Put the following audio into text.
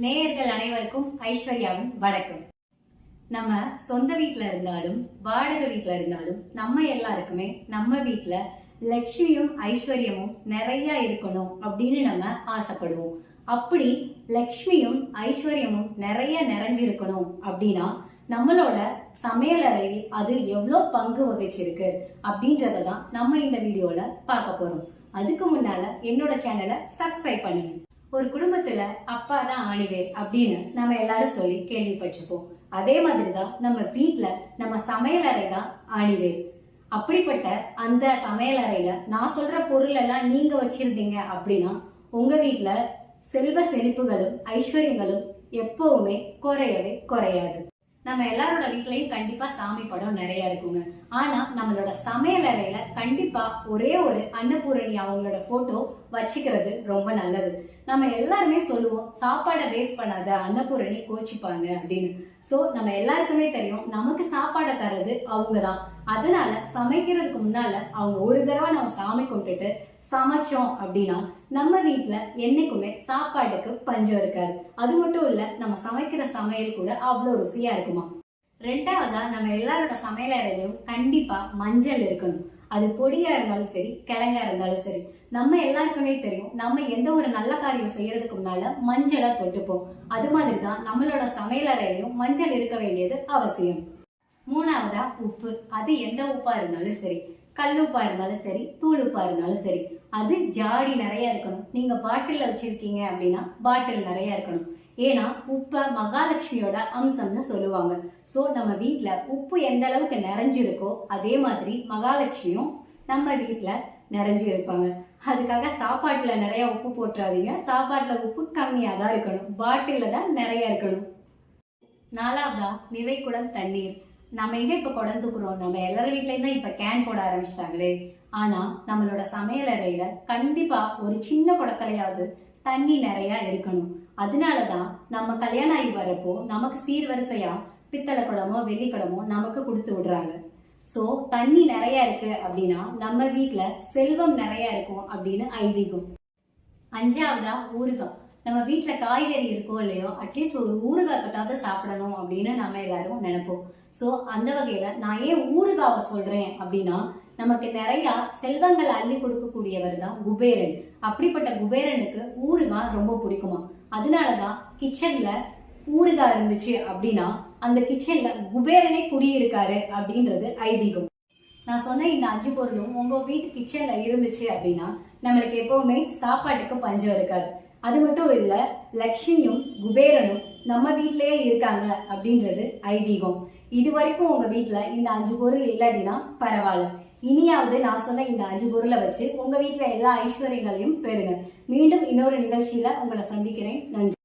நேயர்கள் அனைவருக்கும் ஐஸ்வர்யாவின் வணக்கம். நம்ம சொந்த வீட்டில் இருந்தாலும் வாடகை வீட்டில் இருந்தாலும் நம்ம எல்லாருக்குமே நம்ம வீட்டில் லட்சுமியும் ஐஸ்வர்யமும் நிறைய இருக்கணும் அப்படின்னு நம்ம ஆசைப்படுவோம். அப்படி லக்ஷ்மியும் ஐஸ்வர்யமும் நிறைய நிறைஞ்சிருக்கணும் அப்படின்னா நம்மளோட சமையலறையில் அது எவ்வளோ பங்கு வகிச்சிருக்கு அப்படின்றத தான் நம்ம இந்த வீடியோல பார்க்க போறோம். அதுக்கு முன்னால என்னோட சேனலை சப்ஸ்கிரைப் பண்ணுங்க. ஒரு குடும்பத்துல அப்பா தான் ஆணிவேர் அப்படின்னு நம்ம எல்லாரும் சொல்லி கேள்விப்பட்டிருப்போம். அதே மாதிரிதான் நம்ம வீட்டுல நம்ம சமையலறை தான் ஆணிவேர். அப்படிப்பட்ட அந்த சமையலறையில நான் சொல்ற பொருள் எல்லாம் நீங்க வச்சிருந்தீங்க அப்படின்னா உங்க வீட்டுல செல்வ செழிப்புகளும் ஐஸ்வர்யங்களும் எப்பவுமே குறையவே குறையாது. நம்ம எல்லாரோட வீட்லயும் கண்டிப்பா சாமி படம் நிறைய இருக்குங்க. ஆனா நம்மளோட சமையல் அறையில கண்டிப்பா ஒரே ஒரு அன்னபூரணி அவங்களோட போட்டோ வச்சுக்கிறது ரொம்ப நல்லது. நம்ம எல்லாருமே சொல்லுவோம் சாப்பாடை வேஸ்ட் பண்ணாத அன்னபூரணி கோச்சிப்பாங்க அப்படின்னு. சோ நம்ம எல்லாருக்குமே தெரியும் நமக்கு சாப்பாடை தரது அவங்க தான் அதனால சமைக்கிறதுக்கு முன்னால அவங்க ஒரு தடவை நம்ம சாமி கும்பிட்டுட்டு சமைச்சோம் அப்படின்னா நம்ம வீட்டில் என்னைக்குமே சாப்பாட்டுக்கு பஞ்சம் இருக்காது. அது மட்டும் இல்ல நம்ம சமைக்கிற சமையல் கூட அவ்வளோ ருசியா இருக்குமா? ரெண்டாவதா நம்ம எல்லாரோட சமையலறையிலும் கண்டிப்பாக கண்டிப்பா மஞ்சள் இருக்கணும். அது பொடியா இருந்தாலும் சரி கிழங்கா இருந்தாலும் சரி நம்ம எல்லாருக்குமே தெரியும் நம்ம எந்த ஒரு நல்ல காரியம் செய்யறதுக்கு முன்னால மஞ்சளா தொட்டுப்போம். அது மாதிரி தான் நம்மளோட சமையலறையிலையும் மஞ்சள் இருக்க வேண்டியது அவசியம். மூணாவதா உப்பு. அது எந்த உப்பா இருந்தாலும் சரி கல்லுப்பா இருந்தாலும் சரி தூளுப்பா இருந்தாலும் சரி அது ஜாடி நிறைய இருக்கணும். நீங்க பாட்டிலில் வச்சிருக்கீங்க அப்படின்னா பாட்டில் நிறைய இருக்கணும். ஏன்னா உப்பை மகாலட்சுமியோட அம்சம்னு சொல்லுவாங்க. ஸோ நம்ம வீட்டில் உப்பு எந்த அளவுக்கு நிறைஞ்சிருக்கோ அதே மாதிரி மகாலட்சுமியும் நம்ம வீட்டில் நிறைஞ்சு இருப்பாங்க அதுக்காக சாப்பாட்டில் நிறைய உப்பு போட்டுறாதீங்க. சாப்பாட்டில் உப்பு கம்மியாக தான் இருக்கணும். பாட்டிலில் தான் நிறைய இருக்கணும். நாலாவதா நிறைக்குடம் தண்ணீர். நம்ம எங்க இப்ப குடம் நம்ம எல்லார் வீட்லயும் தான் இப்ப கேன் போட ஆரம்பிச்சிட்டாங்களே. ஆனா நம்மளோட சமையல் அறையில கண்டிப்பா ஒரு சின்ன குடத்தலையாவது தண்ணி நிறைய இருக்கணும். அதனாலதான் நம்ம கல்யாணம் ஆகி வரப்போ நமக்கு சீர்வரிசையா பித்தளை குடமோ வெள்ளி குடமோ நமக்கு கொடுத்து விடுறாங்க. சோ தண்ணி நிறைய இருக்கு அப்படின்னா நம்ம வீட்டுல செல்வம் நிறைய இருக்கும் அப்படின்னு ஐதீகம். அஞ்சாவதா ஊறுகாய். நம்ம வீட்டில் காய்கறி இருக்கோ இல்லையோ அட்லீஸ்ட் ஒரு ஊறுகாய் தொட்டாவது சாப்பிடணும் அப்படின்னு நம்ம எல்லாரும் நினைப்போம். ஸோ அந்த வகையில நான் ஏன் ஊறுகாவை சொல்கிறேன் அப்படின்னா நமக்கு நிறையா செல்வங்களை அள்ளி கொடுக்கக்கூடியவர் தான் குபேரன். அப்படிப்பட்ட குபேரனுக்கு ஊறுகாய் ரொம்ப பிடிக்குமா? அதனாலதான் கிச்சன்ல ஊறுகாய் இருந்துச்சு அப்படின்னா அந்த கிச்சன்ல குபேரனே குடியிருக்காரு அப்படின்றது ஐதீகம். நான் சொன்ன இந்த அஞ்சு பொருளும் உங்க வீட்டு கிச்சன்ல இருந்துச்சு அப்படின்னா நம்மளுக்கு எப்போவுமே சாப்பாட்டுக்கு பஞ்சம் இருக்காது. அது மட்டும் இல்ல லக்ஷ்மியும் குபேரனும் நம்ம வீட்டிலேயே இருக்காங்க அப்படின்றது ஐதீகம். இது வரைக்கும் உங்க வீட்டுல இந்த அஞ்சு பொருள் இல்லாட்டினா பரவாயில்ல. இனியாவது நான் சொன்ன இந்த அஞ்சு பொருளை வச்சு உங்க வீட்டுல எல்லா ஐஸ்வர்யங்களையும் பெறுங்க. மீண்டும் இன்னொரு நிகழ்ச்சியில உங்களை சந்திக்கிறேன். நன்றி.